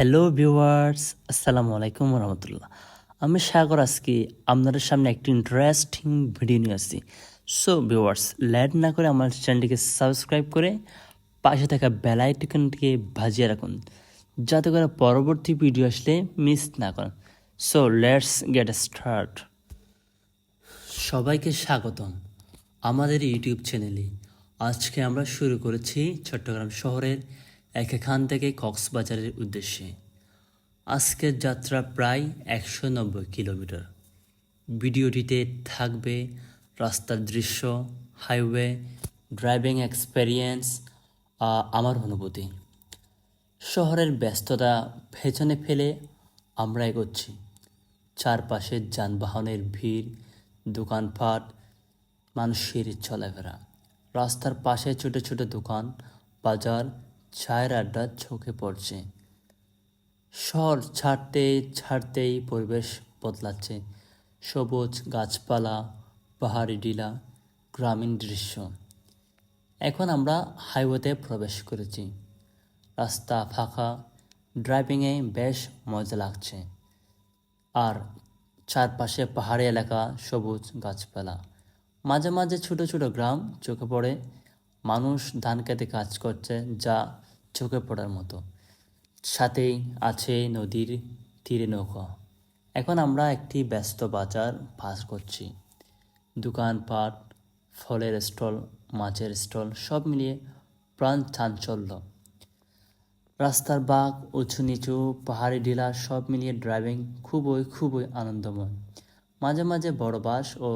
Hello viewers, আসসালামু আলাইকুম রহমতুল্লাহ আমি সাগর আজকে আপনাদের সামনে একটি ইন্টারেস্টিং ভিডিও নিয়ে আসছি। সো ভিউয়ার্স ল্যাড না করে আমার চ্যানেলটিকে সাবস্ক্রাইব করে পাশে থাকা বেলাইটিকনটিকে ভাজিয়ে রাখুন, যাতে করে পরবর্তী ভিডিও আসলে মিস না করেন। সো লেটস গেট স্টার্ট সবাইকে স্বাগতম আমাদের ইউটিউব চ্যানেলে আজকে আমরা শুরু করেছি চট্টগ্রাম শহরের এখান থেকে কক্সবাজারের উদ্দেশ্যে। আজকের যাত্রা প্রায় একশো নব্বই কিলোমিটার। ভিডিওটিতে থাকবে রাস্তার দৃশ্য, হাইওয়ে, ড্রাইভিং এক্সপেরিয়েন্স আমার অনুভূতি। শহরের ব্যস্ততা পেছনে ফেলে আমরা এগোচ্ছি। চারপাশে যানবাহনের ভিড়, দোকানপাট, মানুষের চলাফেরা। রাস্তার পাশে ছোট ছোট দোকান, বাজার চায়ের আড্ডা চোখে পড়ছে। শহর ছাড়তে ছাড়তেই পরিবেশ বদলাচ্ছে। সবুজ গাছপালা, পাহাড়ি ডিলা গ্রামীণ দৃশ্য। এখন আমরা হাইওয়েতে প্রবেশ করেছি। রাস্তা ফাঁকা, ড্রাইভিংয়ে বেশ মজা লাগছে। আর চারপাশে পাহাড়ি এলাকা, সবুজ গাছপালা। মাঝে মাঝে ছোট ছোট গ্রাম চোখে পড়ে। মানুষ ধান খেতে কাজ করছে, যা চোখে পড়ার মতো। সাথেই আছে নদীর তীরে নৌকা। এখন আমরা একটি ব্যস্ত বাজার পাস করছি। দোকানপাট, ফলের স্টল, মাছের স্টল সব মিলিয়ে প্রাণ চাঞ্চল্য। রাস্তার বাঁক, উঁচু নিচু, পাহাড়ি ঢিলা সব মিলিয়ে ড্রাইভিং খুবই খুবই আনন্দময়। মাঝে মাঝে বড় বাস ও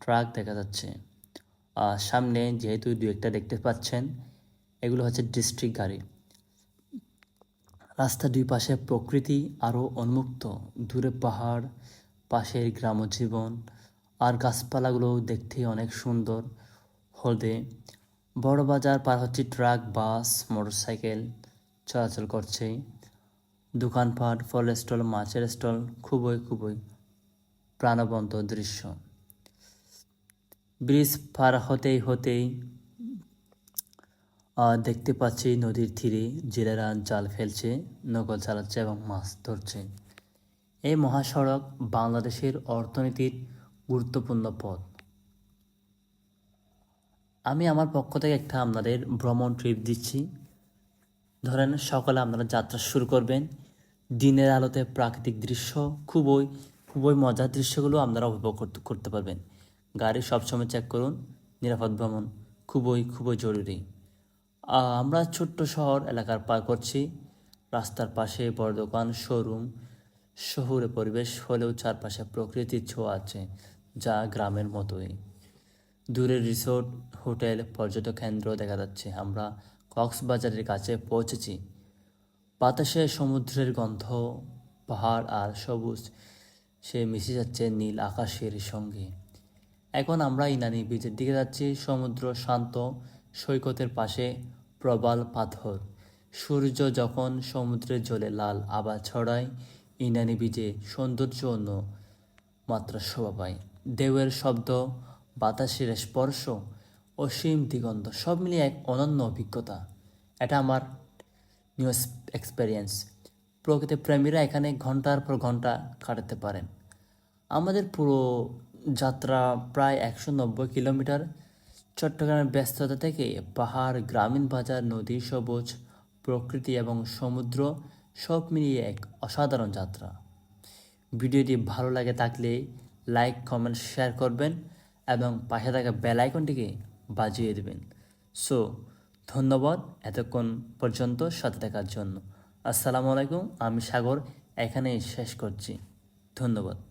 ট্রাক দেখা যাচ্ছে। আর সামনে যেহেতু দু একটা দেখতে পাচ্ছেন এগুলো হচ্ছে ডিস্ট্রিক্ট গাড়ি। রাস্তার দুই পাশে প্রকৃতি আরও উন্মুক্ত। দূরে পাহাড়, পাশের গ্রাম জীবন আর গাছপালাগুলো দেখতে অনেক সুন্দর। হলদে বড় বাজার পার হচ্ছে ট্রাক, বাস, মোটরসাইকেল চলাচল করছে। দোকানপাট, ফলের স্টল, মাছের স্টল খুবই খুবই প্রাণবন্ত দৃশ্য। ব্রিজ পার হতেই হতেই দেখতে পাচ্ছি নদীর তীরে জেলেরা জাল ফেলছে, নৌকা চালাচ্ছে এবং মাছ ধরছে। এই মহাসড়ক বাংলাদেশের অর্থনীতির গুরুত্বপূর্ণ পথ। আমি আমার পক্ষ থেকে একটা আপনাদের ভ্রমণ ট্রিপ দিচ্ছি। ধরেন, সকালে আপনারা যাত্রা শুরু করবেন। দিনের আলোতে প্রাকৃতিক দৃশ্য, খুবই খুবই মজার দৃশ্যগুলো আপনারা উপভোগ করতে করতে পারবেন। গাড়ি সবসময় চেক করুন। নিরাপদ ভ্রমণ খুবই খুবই জরুরি। আমরা ছোট্ট শহর এলাকার পার করছি। রাস্তার পাশে বড় দোকান শোরুম শহুরে পরিবেশ হলেও চারপাশে প্রকৃতির ছোঁয়া আছে, যা গ্রামের মতোই। দূরে রিসোর্ট হোটেল পর্যটক কেন্দ্র দেখা যাচ্ছে। আমরা কক্সবাজারের কাছে পৌঁছেছি। বাতাসে সমুদ্রের গন্ধ, পাহাড় আর সবুজ, সে মিশে যাচ্ছে নীল আকাশের সঙ্গে। এখন আমরা ইনানি বিচের দিকে যাচ্ছি। সমুদ্র শান্ত, সৈকতের পাশে প্রবাল পাথর। সূর্য যখন সমুদ্রের জলে লাল আবার ছড়ায়, ইনানি বিচে সৌন্দর্য অন্য মাত্রা শোভা পায়। ঢেউয়ের শব্দ, বাতাসের স্পর্শ, অসীম দিগন্ত, সব মিলিয়ে এক অনন্য অভিজ্ঞতা। এটা আমার নিউ এক্সপেরিয়েন্স প্রকৃতি প্রেমীরা এখানে ঘণ্টার পর ঘণ্টা কাটাতে পারেন। আমাদের পুরো যাত্রা প্রায় একশো নব্বই কিলোমিটার। চট্টগ্রামের ব্যস্ততা থেকে পাহাড়, গ্রামীণ বাজার, নদী সবুজ, প্রকৃতি এবং সমুদ্র সব মিলিয়ে এক অসাধারণ যাত্রা। ভিডিওটি ভালো লাগে থাকলে লাইক, কমেন্ট, শেয়ার করবেন এবং পাশে থাকা বেল আইকনটিকে বাজিয়ে দেবেন। সো, ধন্যবাদ এতক্ষণ পর্যন্ত সাথে থাকার জন্য। আসসালামু আলাইকুম, আমি সাগর, এখানেই শেষ করছি। ধন্যবাদ।